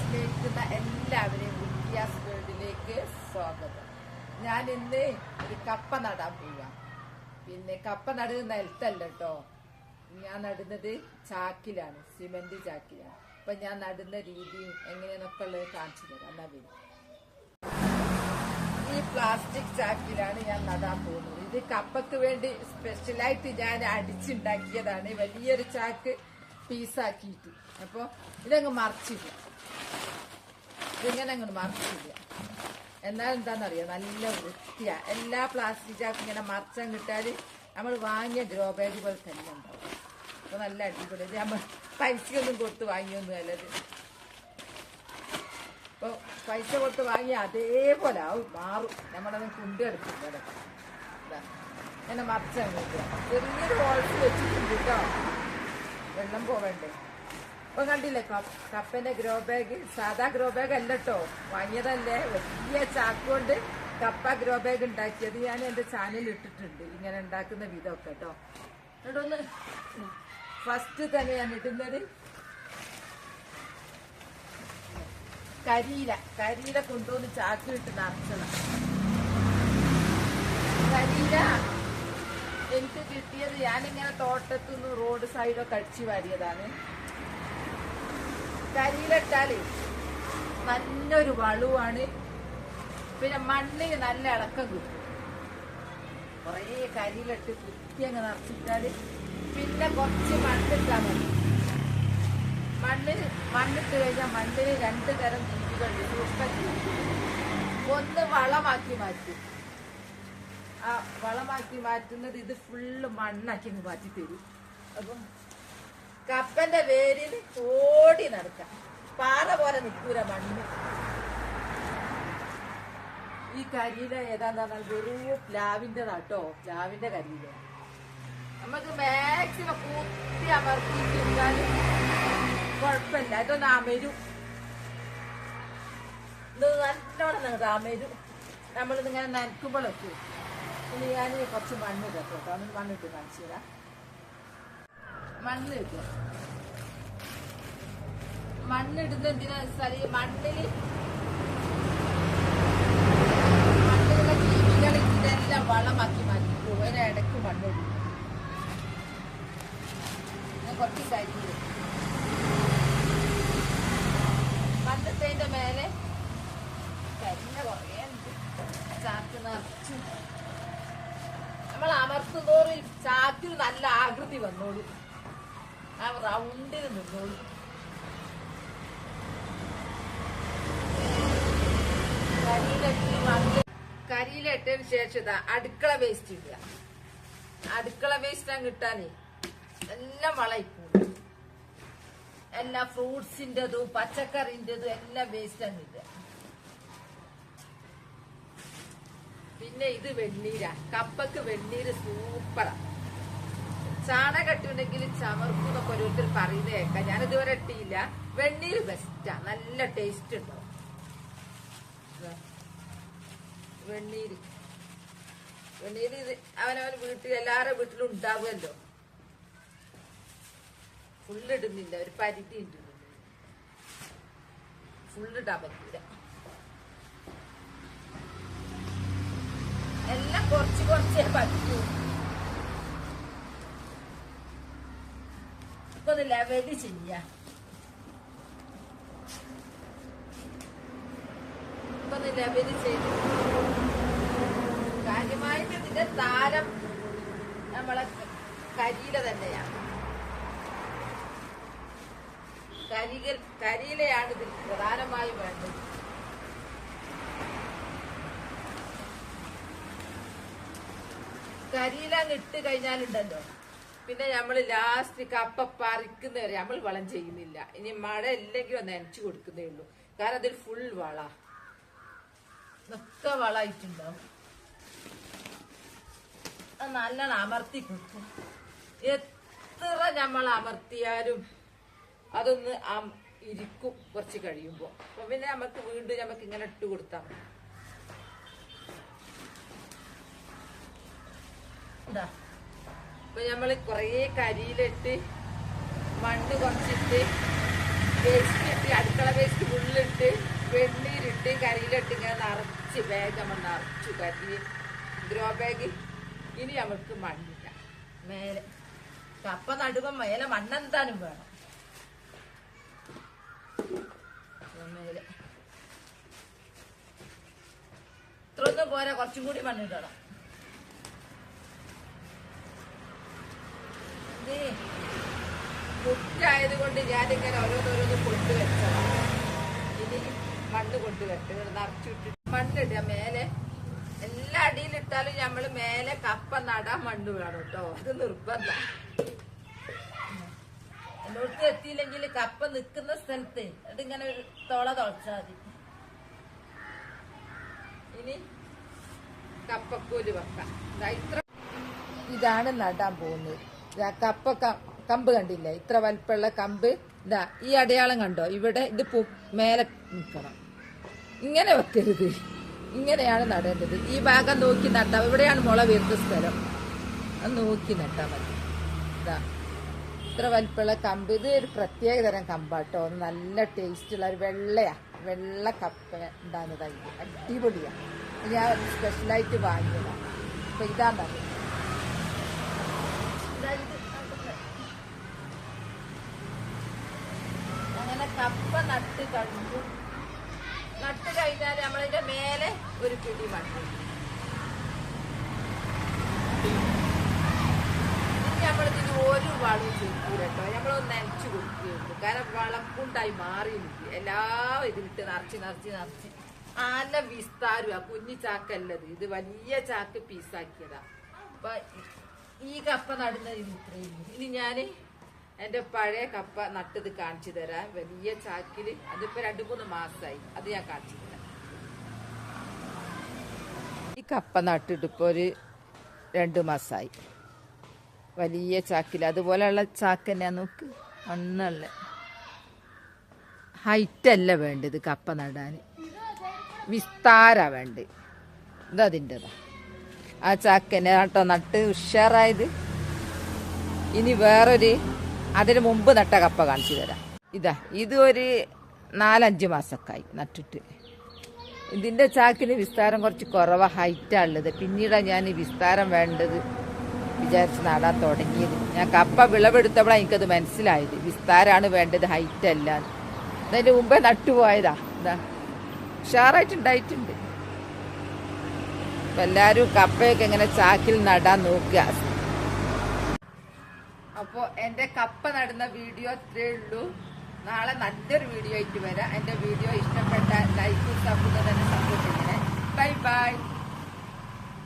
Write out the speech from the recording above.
സ്നേഹിക്കുന്ന എല്ലാവരെയും വിദ്യാസ് വേൾഡിലേക്ക് സ്വാഗതം. ഞാൻ ഇന്ന് ഒരു കപ്പ നടാൻ പോവാം. പിന്നെ കപ്പ നടുന്ന നിലത്തല്ല കേട്ടോ ഞാൻ നടുന്നത് ചാക്കിലാണ് സിമെന്റ് ചാക്കിലാണ്. അപ്പൊ ഞാൻ നടുന്ന രീതിയും എങ്ങനെയാണൊക്കെ ഉള്ളത് കാണിച്ചു തരാം. വരും. ഈ പ്ലാസ്റ്റിക് ചാക്കിലാണ് ഞാൻ നടാൻ പോകുന്നത്. ഇത് കപ്പക്ക് വേണ്ടി സ്പെഷ്യലായിട്ട് ഞാൻ അടിച്ചുണ്ടാക്കിയതാണ്. വലിയൊരു ചാക്ക് പീസാക്കിയിട്ട്. അപ്പോൾ ഇതങ്ങ് മറിച്ചില്ല ഇതിങ്ങനെ അങ്ങോട്ട് മറിച്ചില്ല. എന്നാൽ എന്താണെന്നറിയോ നല്ല വൃത്തിയാ. എല്ലാ പ്ലാസ്റ്റിക് ചാക്ക് ഇങ്ങനെ മറിച്ചാൻ കിട്ടാൽ നമ്മൾ വാങ്ങിയ ഗ്രോ ബാഗ് പോലെ തന്നെ ഉണ്ടാവും. അപ്പൊ നല്ല അടിപൊളി. ഇത് നമ്മൾ പൈസയൊന്നും കൊടുത്ത് വാങ്ങിയൊന്നും അല്ലത് അപ്പോൾ പൈസ കൊടുത്ത് വാങ്ങി അതേപോലെ ആവും മാറും. നമ്മളത് കുണ്ടെടുക്കുന്നത്. ഇങ്ങനെ മറിച്ചാൽ ചെറിയൊരു ഹോൾസ് വെച്ചിട്ടുണ്ട് കേട്ടോ വെള്ളം പോവണ്ടേ? ഇപ്പൊ കണ്ടില്ലേ കപ്പ്- കപ്പന്റെ ഗ്രോ ബാഗ് സാധാ ഗ്രോ ബാഗ് അല്ല കേട്ടോ വാങ്ങിയതല്ലേ വലിയ ചാക്കുകൊണ്ട് കപ്പ ഗ്രോ ബാഗ് ഉണ്ടാക്കിയത്. ഞാൻ എന്റെ ചാനലിൽ ഇട്ടിട്ടുണ്ട്. ഇങ്ങനെ ഉണ്ടാക്കുന്ന വിധമൊക്കെ കേട്ടോ എന്നിട്ടൊന്ന് ഫസ്റ്റ് തന്നെ ഞാൻ ഇടുന്നത്. കരിയില. കരിയില കൊണ്ടുവന്ന് ചാക്കിലിട്ട് നിറച്ചതാണ് കരിയില എനിക്ക് കിട്ടിയത് ഞാനിങ്ങനെ തോട്ടത്തുനിന്ന് റോഡ് സൈഡൊക്കെ അടിച്ചു വാരിയതാണ്. കരിയില ഇട്ടാൽ നല്ലൊരു വളുവാണ്. പിന്നെ മണ്ണിന് നല്ല ഇളക്കം കിട്ടും. കുറേ കരിയിലിട്ട് കുത്തി അങ്ങ് നിറച്ചിട്ടാൽ പിന്നെ കുറച്ച് മണ്ണിട്ടാൽ മതി. മണ്ണിന് മണ്ണിട്ട് കഴിഞ്ഞാൽ മണ്ണിന് രണ്ട് തരം ജീവികളുണ്ട് സൂക്ഷ്മജീവി ഒന്ന് വളമാക്കി മാറ്റും. ആ വളമാക്കി മാറ്റുന്നത് ഇത് ഫുള്ള് മണ്ണാക്കി മാറ്റി തരും അപ്പം കപ്പന്റെ പേരിൽ ഓടി നടക്കാം. പാറ പോലെ നിൽക്കൂല മണ്ണ്. ഈ കരിയില ഏതാന്ന് പറഞ്ഞാൽ വെറും പ്ലാവിന്റെ നാട്ടോ പ്ലാവിന്റെ കരിയില. നമുക്ക് മാക്സിമം കൂത്തി അമർത്തിയിട്ടിരുന്നാലും കുഴപ്പമില്ല. ഇതൊന്ന് അമരും. ഇത് നല്ലോണം നിങ്ങൾക്ക് അമരും. നമ്മളിതിങ്ങനെ നനക്കുമ്പോഴൊക്കെ ഇനി ഞാൻ കുറച്ച് മണ്ണ് ഇടട്ടോ കേട്ടോ മണ്ണിട്ട് കാണിച്ചു തരാം. മണ്ണ് മണ്ണിടുന്ന എന്തിനാ വെച്ചാൽ മണ്ണിൽ മണ്ണിലുള്ള ജീവികൾ ഇതെല്ലാം വളമാക്കി മാറ്റി. ഒരിടക്ക് മണ്ണിടും. കുറച്ച് മേലെ കരിഞ്ഞ കുറേ ചാക്ക് നിറച്ചു. നമ്മൾ അമർത്തുന്നോറും ചാക്കിൽ നല്ല ആകൃതി വന്നോളൂ. ആ നിന്നോളൂ. കരിയിലിട്ടതിന് ശേഷം അടുക്കള വേസ്റ്റ് ഇടുക. അടുക്കള വേസ്റ്റ് അങ്ങ് ഇട്ടാലേ എല്ലാം വളയിപ്പോകും എല്ലാ ഫ്രൂട്ട്സിന്റെതും പച്ചക്കറിന്റെതും എല്ലാം വേസ്റ്റ് അങ്ങ് പിന്നെ ഇത് വെണ്ണീരാ. കപ്പക്ക് വെണ്ണീര് സൂപ്പറാ. ചാണകട്ടുണ്ടെങ്കിൽ ചമർക്കുന്നൊക്കെ ഓരോരുത്തർ പറയുന്നത് കേൾക്കാം. ഞാൻ ഇതുവരെ ഇട്ടിയില്ല. വെണ്ണീര് ബെസ്റ്റാ നല്ല ടേസ്റ്റ് ഉണ്ടാവും. വെണ്ണീര്. വെണ്ണീര് ഇത് അവനവൻ വീട്ടിൽ എല്ലാവരുടെ വീട്ടിലും ഉണ്ടാവുമല്ലോ. ഫുള്ളിടുന്നില്ല ഒരു പരിധി ഉണ്ട് ഫുള്ളിടാൻ പറ്റില്ല എല്ലാം കുറച്ച് കുറച്ചേ പറ്റൂ. ഒന്ന് ലെവൽ ചെയ്യാ. ഇപ്പൊ ചെയ്ത്. കാര്യമായിട്ട് ഇതിന്റെ താരം നമ്മളെ കരിയില തന്നെയാണ് കരികൾ കരിയിലയാണ് ഇതിൽ പ്രധാനമായും വേണ്ടത്. കരിയില ഇട്ട് കഴിഞ്ഞാലുണ്ടല്ലോ. പിന്നെ നമ്മൾ ലാസ്റ്റ് കപ്പ പറിക്കുന്നവരെ നമ്മൾ വളം ചെയ്യുന്നില്ല. ഇനി മഴ ഇല്ലെങ്കിൽ ഒന്ന് നനച്ചു കൊടുക്കുന്നേ ഉള്ളൂ. കാരണം അതിൽ ഫുൾ വള. ഒക്കെ വളായിട്ടുണ്ടാവും. അത് നല്ലോണം അമർത്തി കൊടുക്കും. എത്ര നമ്മൾ അമർത്തിയാലും അതൊന്ന് ഇരിക്കും കുറച്ച് കഴിയുമ്പോൾ അപ്പൊ പിന്നെ നമുക്ക് വീണ്ടും നമുക്ക് ഇങ്ങനെ ഇട്ട് കൊടുത്താൽ മതി. ഇപ്പൊ നമ്മൾ കൊറേ കരിയിലിട്ട് മണ്ണ് കുറച്ചിട്ട് വേസ്റ്റ് ഇട്ട് അടുക്കള വേസ്റ്റ് ഉള്ളിട്ട് വെണ്ണീരിട്ട് കരിയിലിട്ട് ഇങ്ങനെ നിറച്ച് ബാഗ് നമ്മൾ നിറച്ചു കരി ഗ്രോ ബാഗ് ഇനി നമുക്ക് മണ്ണില്ല. മേലെ. കപ്പ നടുമ്പോ മേലെ മണ്ണെന്താനും വേണം. മേലെ. ഇത്രയൊന്നും പോരാ കുറച്ചും കൂടി മണ്ണിടണം. ഇത് മുറ്റായത് കൊണ്ട് ഞാനിങ്ങനെ ഓരോന്നോരോന്ന് കൊണ്ടുവച്ചതാണ് ഇനി മണ്ണ് കൊണ്ടുവരട്ടെ. നിറച്ചിട്ട് മണ്ണിടുക മേലെ? എല്ലാ അടിയിലിട്ടാലും നമ്മൾ മേലെ കപ്പ നടാൻ മണ്ണ് വേണം കേട്ടോ. അത് നിർബന്ധ. എന്നോടത്ത് എത്തിയില്ലെങ്കിൽ കപ്പ നിൽക്കുന്ന സ്ഥലത്ത് അതിങ്ങനെ ഒരു തുള തുളച്ചാൽ മതി. ഇനി കപ്പക്കൂൽ വെക്കാം. ഇത്ര ഇതാണ് നടാൻ പോകുന്നത്. കപ്പ കമ്പ് കണ്ടില്ലേ? ഇത്ര വലിപ്പമുള്ള കമ്പ്. ഇതാ ഈ അടയാളം കണ്ടോ? ഇവിടെ ഇത് മേലെ നിൽക്കണം ഇങ്ങനെ വെക്കരുത്. ഇങ്ങനെയാണ് നടേണ്ടത്. ഈ ഭാഗം നോക്കി നട്ടാം ഇവിടെയാണ് മുള വീർത്ത സ്ഥലം. അത് നോക്കി നട്ടാൽ മതി. ഇതാ ഇത്ര വലിപ്പമുള്ള കമ്പ്. ഇത് ഒരു പ്രത്യേക തരം കമ്പാട്ടോ. നല്ല ടേസ്റ്റുള്ള ഒരു വെള്ളയാ. വെള്ള കപ്പ ഉണ്ടാകുന്നതായി അടിപൊളിയാ. ഞാൻ സ്പെഷ്യലായിട്ട് വാങ്ങിയതാണ് അപ്പൊ ഇതാണ് കപ്പ നട്ട് കഴിഞ്ഞു. നട്ട് കഴിഞ്ഞാൽ നമ്മളിന്റെ മേലെ ഒരു പിടി മണ്ണ് നമ്മളിതിന് ഒരു വളവും ചെയ്യൂല കേട്ടോ. നമ്മളൊന്ന് നനച്ചു കൊടുക്കുകയുള്ളൂ. കാരണം വളക്കുണ്ടായി മാറി നിൽക്കും എല്ലാ ഇതിലിട്ട് നിറച്ച് നിറച്ച് നിറച്ച്. നല്ല വിസ്താരമാ കുഞ്ഞു ചാക്കല്ലത്. ഇത് വലിയ ചാക്ക് പീസാക്കിയതാ. അപ്പൊ ഈ കപ്പ നടുന്നതിന് ഇത് ഇത്രയും ഇനി ഞാൻ എന്റെ പഴയ കപ്പ നട്ടത് കാണിച്ചു തരാം. വലിയ ചാക്കിൽ അതിപ്പോ രണ്ടു മൂന്ന് മാസമായി അത് ഞാൻ കാണിച്ചു തരാം. ഈ കപ്പ നട്ടിട്ട് ഇപ്പൊ ഒരു രണ്ടു മാസമായി വലിയ ചാക്കിൽ. അതുപോലെയുള്ള ചാക്ക് തന്നെ നോക്ക്. മണ്ണുള്ള ഹൈറ്റ് അല്ല വേണ്ടത് കപ്പ നടാൻ വിസ്താര വേണ്ടത്. ഇതതിന്റെതാ ആ ചാക്കനെ നട്ടോ നട്ട് ഉഷാറായത്. ഇനി വേറൊരു അതിന് മുമ്പ് നട്ട കപ്പ കാണിച്ചു തരാം. ഇതാ ഇത് ഒരു നാലഞ്ച് മാസക്കായി നട്ടിട്ട്. ഇതിന്റെ ചാക്കിന് വിസ്താരം കുറച്ച് കുറവ ഹൈറ്റാണ് ഉള്ളത്. പിന്നീടാണ് ഞാൻ വിസ്താരം വേണ്ടത് വിചാരിച്ച് നടാൻ തുടങ്ങിയത്. ഞാൻ കപ്പ വിളവെടുത്തപ്പോഴാണ് എനിക്കത് മനസ്സിലായത്. വിസ്താരമാണ് വേണ്ടത് ഹൈറ്റ് അല്ല അതിന്റെ മുമ്പേ നട്ടുപോയതാ ഇതാ ഉഷാറായിട്ടുണ്ടായിട്ടുണ്ട് അപ്പം എല്ലാവരും കപ്പയൊക്കെ ഇങ്ങനെ ചാക്കിൽ നടാൻ നോക്കുക. അപ്പോ എന്റെ കപ്പ നടുന്ന വീഡിയോ ഇത്രേ ഉള്ളൂ. നാളെ നല്ലൊരു വീഡിയോ ആയിട്ട് വരാം. എന്റെ വീഡിയോ ഇഷ്ടപ്പെട്ട ലൈക്കും സപ്പോർട്ടും തന്നെ സപ്പോർട്ട് ചെയ്യണേ. Bye bye